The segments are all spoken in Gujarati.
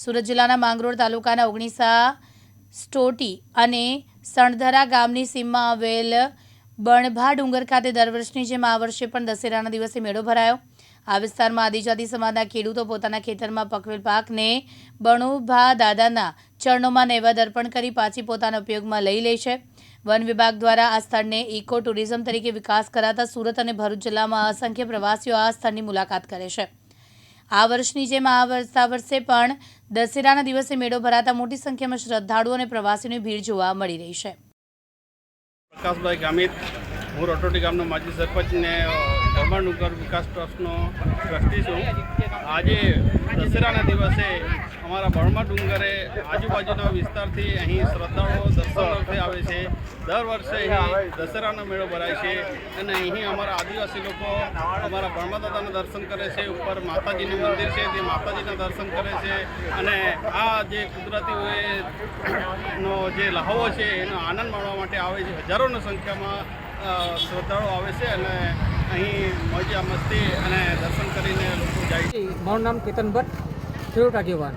સુરત જિલ્લાના માંગરોળ તાલુકાના ઓગણીસા સ્ટોટી અને સણધરા ગામની સીમમાં આવેલ બણભા ડુંગર ખાતે દર વર્ષની જેમ આ વર્ષે પણ દશેરાના દિવસે મેળો ભરાયો. આ વિસ્તારમાં આદિજાતિ સમાજના ખેડૂતો પોતાના ખેતરમાં પકવેલ પાકને બણુભા દાદાના ચરણોમાં નૈવેદ્ય અર્પણ કરી પાછી પોતાના ઉપયોગમાં લઈ લે છે. વન વિભાગ દ્વારા આ સ્થળને ઇકો ટુરિઝમ તરીકે વિકાસ કરાતા સુરત અને ભરૂચ જિલ્લામાં અસંખ્ય પ્રવાસીઓ આ સ્થળની મુલાકાત કરે છે. આ વર્ષની જેમ આ વર્ષ આ વર્ષે પણ દશેરાના દિવસે મેળો ભરાતા મોટી સંખ્યામાં શ્રદ્ધાળુઓ અને પ્રવાસીઓની ભીડ જોવા મળી રહી છે. પ્રકાશભાઈ ગામિત, હું રટોટી ગામનો માજી સરપંચ ને ધર્માડુંગર વિકાસ ટ્રસ્ટનો ટ્રસ્ટી છું. આજે દશેરાના દિવસે અમારા બળમા ડુંગરે આજુબાજુના વિસ્તારથી અહીં શ્રદ્ધાળુઓ દર્શનાર્થે આવે છે. દર વર્ષે અહીં દશેરાનો મેળો ભરાય છે અને અહીં અમારા આદિવાસી લોકો અમારા બળમા દાદાના દર્શન કરે છે. ઉપર માતાજીનું મંદિર છે, તે માતાજીના દર્શન કરે છે અને આ જે કુદરતી નો જે લહાવો છે, એનો આનંદ માણવા માટે આવે છે. હજારોની સંખ્યામાં શ્રદ્ધાળુઓ આવે છે અને અહીં મોજા મસ્તી અને દર્શન કરીને લોકો જાય છે. મારું નામ કેતન ભટ્ટ, ખેડૂત આગેવાન.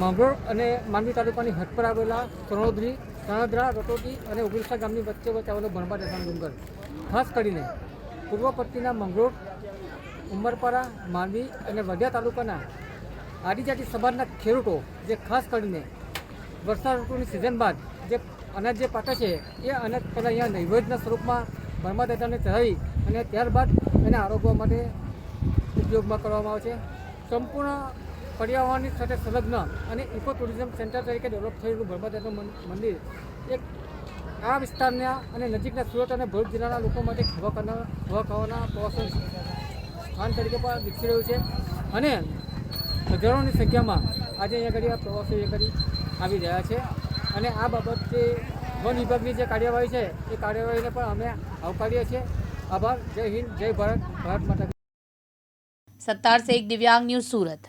માંગરોળ અને માંડવી તાલુકાની હદ પર આવેલા કરોડદ્રી તણદરા રટોટી અને ઉગ્રસા ગામની વચ્ચે વચ્ચે આવેલો ભણબા દેસાણ ડુંગર. ખાસ કરીને પૂર્વ પટ્ટીના મંગરોળ, ઉમરપાડા, માંડવી અને વઢિયા તાલુકાના આદિજાતિ સમાજના ખેડૂતો જે ખાસ કરીને વરસાદ ઋતુની સિઝન બાદ જે અનાજ જે પાકે છે, એ અનાજ પહેલાં અહીંયા નૈવેદ્યના સ્વરૂપમાં ભણબા દાદાને ચઢાવી અને ત્યારબાદ એને આરોગવા માટે ઉપયોગમાં કરવામાં આવે છે. સંપૂર્ણ પર્યાવરણની સાથે સંલગ્ન અને ઇકો ટુરિઝમ સેન્ટર તરીકે ડેવલપ થયેલું દાદાનું મંદિર. એક, આ વિસ્તારના અને નજીકના સુરત અને ભરૂચ જિલ્લાના લોકો માટે ખાવાના પ્રવાસન સ્થાન તરીકે પણ વિકસી રહ્યું છે. અને હજારોની સંખ્યામાં આજે અહીંયા આગળ આ પ્રવાસીઓ અહીંયા આગળ આવી રહ્યા છે. અને આ બાબતે વન વિભાગની જે કાર્યવાહી છે, એ કાર્યવાહીને પણ અમે આવકારીએ છીએ. આભાર. જય હિન્દ, જય ભારત ભારત માતા કી સત્તાર સે એક દિવ્યાંગ ન્યૂઝ સુરત.